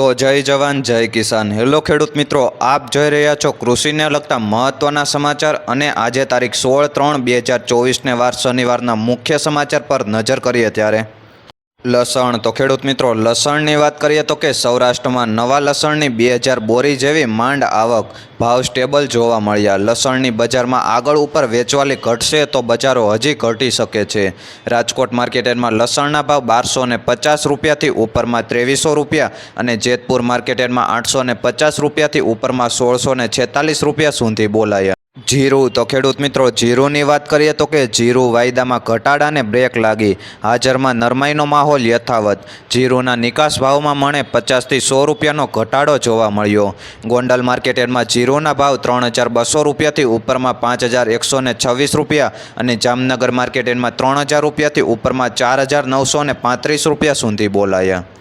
તો જય જવાન, જય કિસાન. હેલો ખેડૂત મિત્રો, આપ જોઈ રહ્યા છો કૃષિને લગતા મહત્ત્વના સમાચાર અને આજે તારીખ સોળ ત્રણ બે હજાર ચોવીસને વાર શનિવારના મુખ્ય સમાચાર પર નજર કરીએ ત્યારે લસણ. તો ખેડૂત મિત્રો, લસણની વાત કરીએ તો કે સૌરાષ્ટ્રમાં નવા લસણની બે હજાર બોરી જેવી માંડ આવક ભાવ સ્ટેબલ જોવા મળ્યા. લસણની બજારમાં આગળ ઉપર વેચવાલી ઘટશે તો બજારો હજી ઘટી શકે છે. રાજકોટ માર્કેટમાં લસણના ભાવ બારસો ને પચાસ રૂપિયાથી ઉપરમાં ત્રેવીસો રૂપિયા અને જેતપુર માર્કેટમાં આઠસો ને પચાસ રૂપિયાથી ઉપરમાં સોળસો ને છેતાલીસ રૂપિયા સુધી બોલાયા. જીરું. તો ખેડૂત મિત્રો, જીરુંની વાત કરીએ તો કે જીરું વાયદામાં ઘટાડાને બ્રેક લાગી. હાજરમાં નરમાઈનો માહોલ યથાવત. જીરુના નિકાસ ભાવમાં મણે પચાસથી સો રૂપિયાનો ઘટાડો જોવા મળ્યો. ગોંડલ માર્કેટમાં જીરુના ભાવ ત્રણ હજાર બસો રૂપિયાથી ઉપરમાં પાંચ હજાર એકસો ને છવ્વીસ રૂપિયા અને જામનગર માર્કેટમાં ત્રણ હજાર રૂપિયાથી ઉપરમાં ચાર હજાર નવસો ને પાંત્રીસ રૂપિયા સુધી બોલાયા.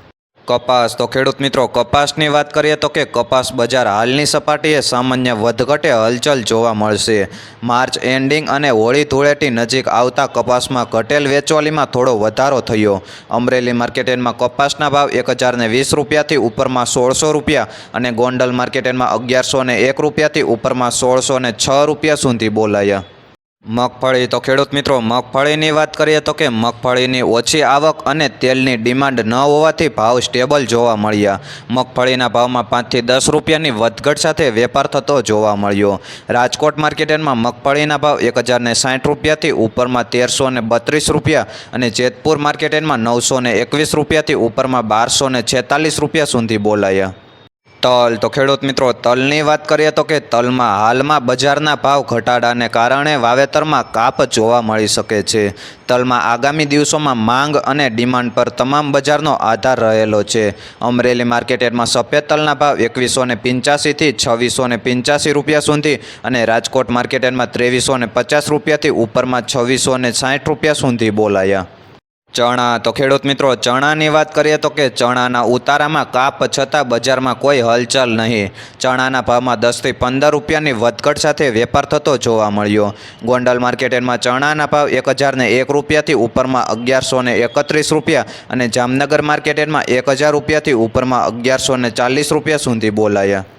કપાસ. તો ખેડૂત મિત્રો, કપાસની વાત કરીએ તો કે કપાસ બજાર હાલની સપાટીએ સામાન્ય વધઘટે હલચલ જોવા મળશે. માર્ચ એન્ડિંગ અને હોળી ધૂળેટી નજીક આવતા કપાસમાં ઘટેલ વેચવાલીમાં થોડો વધારો થયો. અમરેલી માર્કેટમાં કપાસના ભાવ એક હજારને વીસ રૂપિયાથી ઉપરમાં સોળસો રૂપિયા અને ગોંડલ માર્કેટેનમાં અગિયારસો ને એક રૂપિયાથી ઉપરમાં સોળસો ને છ રૂપિયા સુધી બોલાયા. મગફળી. તો ખેડૂત મિત્રો, મગફળીની વાત કરીએ તો કે મગફળીની ઓછી આવક અને તેલની ડિમાન્ડ ન હોવાથી ભાવ સ્ટેબલ જોવા મળ્યા. મગફળીના ભાવમાં પાંચથી દસ રૂપિયાની વધઘટ સાથે વેપાર થતો જોવા મળ્યો. રાજકોટ માર્કેટમાં મગફળીના ભાવ એક હજારને સાઠ રૂપિયાથી ઉપરમાં તેરસો ને બત્રીસ રૂપિયા અને જેતપુર માર્કેટમાં નવસો ને એકવીસ રૂપિયાથી ઉપરમાં બારસો ને છેતાલીસ રૂપિયા સુધી બોલાયા. તલ. તો ખેડૂત મિત્રો, તલની વાત કરીએ તો કે તલમાં હાલમાં બજારના ભાવ ઘટાડાને કારણે વાવેતરમાં કાપ જોવા મળી શકે છે. તલમાં આગામી દિવસોમાં માંગ અને ડિમાન્ડ પર તમામ બજારનો આધાર રહેલો છે. અમરેલી માર્કેટમાં સફેદ તલના ભાવ એકવીસો ને પંચ્યાસીથી છવ્વીસો ને પંચ્યાસી રૂપિયા સુધી અને રાજકોટ માર્કેટમાં ત્રેવીસો ને પચાસ રૂપિયાથી ઉપરમાં છવ્વીસો ને સાઠ રૂપિયા સુધી બોલાયા. ચણા, તો ખેડૂત મિત્રો, ચણાની વાત કરીએ તો કે ચણાના ઉતારામાં કાપ છતાં બજારમાં કોઈ હલચલ નહીં. ચણાના ભાવમાં દસથી પંદર રૂપિયાની વધઘટ સાથે વેપાર થતો જોવા મળ્યો. ગોંડલ માર્કેટમાં ચણાના ભાવ એક હજારને એક રૂપિયાથી ઉપરમાં અગિયારસો ને એકત્રીસ રૂપિયા અને જામનગર માર્કેટમાં એક હજાર રૂપિયાથી ઉપરમાં અગિયારસો ને ચાલીસ રૂપિયા સુધી બોલાયા.